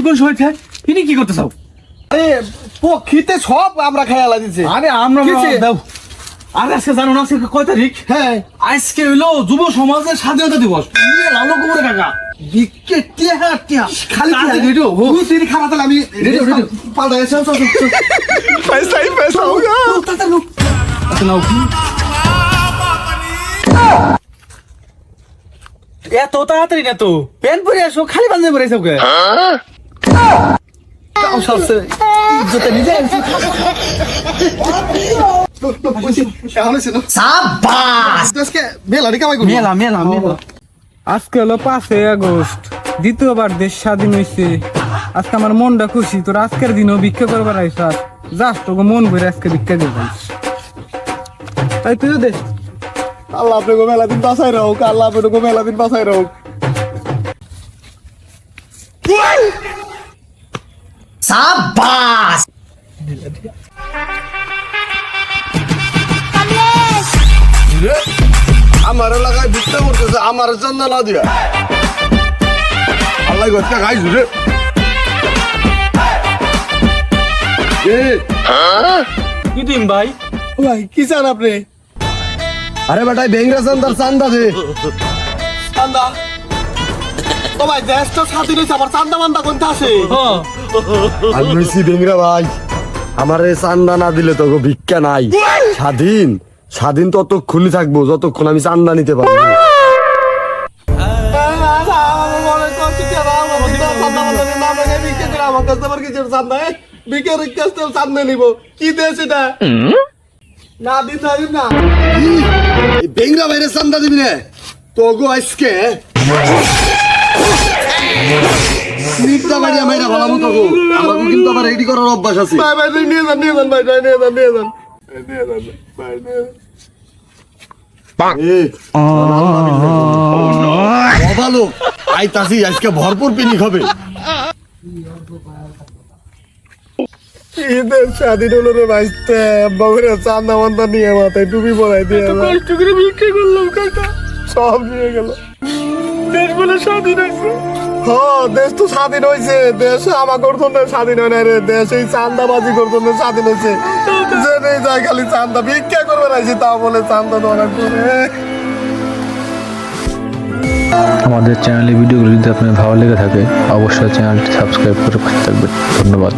তুমি কোন সময় খায়? ইনি কি করতে চাও? আরে পক্ষীতে সব আমরা খেয়ালা দিছে। আরে আমরা দাও। আর আজকে জানো না আজকে কয় তারিখ? হ্যাঁ। আজকে হইল যুব সমাজের স্বাধীনতা দিবস। লালো কুমার কাকা তাড়াতাড়ি আচ্ছা নাও। এত তাড়াতাড়ি না তো? প্যান্ট পরে আসো খালি বান্ধে পরে সবকে আজকে হলো পাঁচই আগস্ট দ্বিতীয়বার দেশ স্বাধীন হয়েছে আজকে আমার মনটা খুশি তোর আজকের দিনও ভিক্ষা করবার আইসাস যাস তোকে মন ভরে আজকে ভিক্ষা দিয়ে তাই তুইও দে আল্লাহ আপনাকে মেলা দিন বাসায় রাখুক আল্লাহ আপনাকে মেলা দিন বাসায় রাখুক আমার এলাকায় ভিক্ষা করতেছে আমার জন্য না দিয়া। আল্লাহ গচ্ছা খাইছু রে। কি দিন ভাই? ভাই কি চান আপনি? আরে বেটাই বেংরা চান্দার চান্দা দে। চান্দা? তো ভাই দেশ তো স্বাধীন হয়েছে আবার চান্দা মান্দা কোনটা আছে আমি হইছি ভাই আমার এই চান্দা না দিলে তো ভিক্ষা নাই। স্বাধীন স্বাধীন ততক্ষণই থাকব যতক্ষণ আমি চান্দা নিতে পারব। না দিন না বেংরা বাইরে চান্দা দিবি না। তো গো আজকে নিপটা বাড়ি আমার ভালো মতো গো আমাকে কিন্তু আবার রেডি করার অভ্যাস আছে। ভাই ভাই নিয়ে যান নিয়ে যান ভাই নিয়ে যান নিয়ে যান। নিয়ে যান ভাই নিয়ে ভালো আইতাছি আজকে ভরপুর পিনিক হবে। ঈদের স্বাধীন হলো রে ভাইস্তে বগুড়া চান্দা মান্দা নিয়ে মাথায় টুপি পরাই দিয়ে কষ্ট করে বিক্রি করলাম কাকা। সব নিয়ে গেল। দেশ বলে স্বাধীন হয়েছে। হ্যাঁ দেশ তো স্বাধীন হয়েছে দেশ আমার করতন না স্বাধীন হয় না রে, দেশ এই চান্দাবাজি করতন স্বাধীন হয়েছে যে নেই যায় খালি চান্দা ভিক্ষা করবে রাইছে তা বলে চান্দা দোকান করে আমাদের চ্যানেলে ভিডিওগুলো যদি আপনার ভালো লেগে থাকে, অবশ্যই চ্যানেলটি সাবস্ক্রাইব করে থাকবেন। ধন্যবাদ।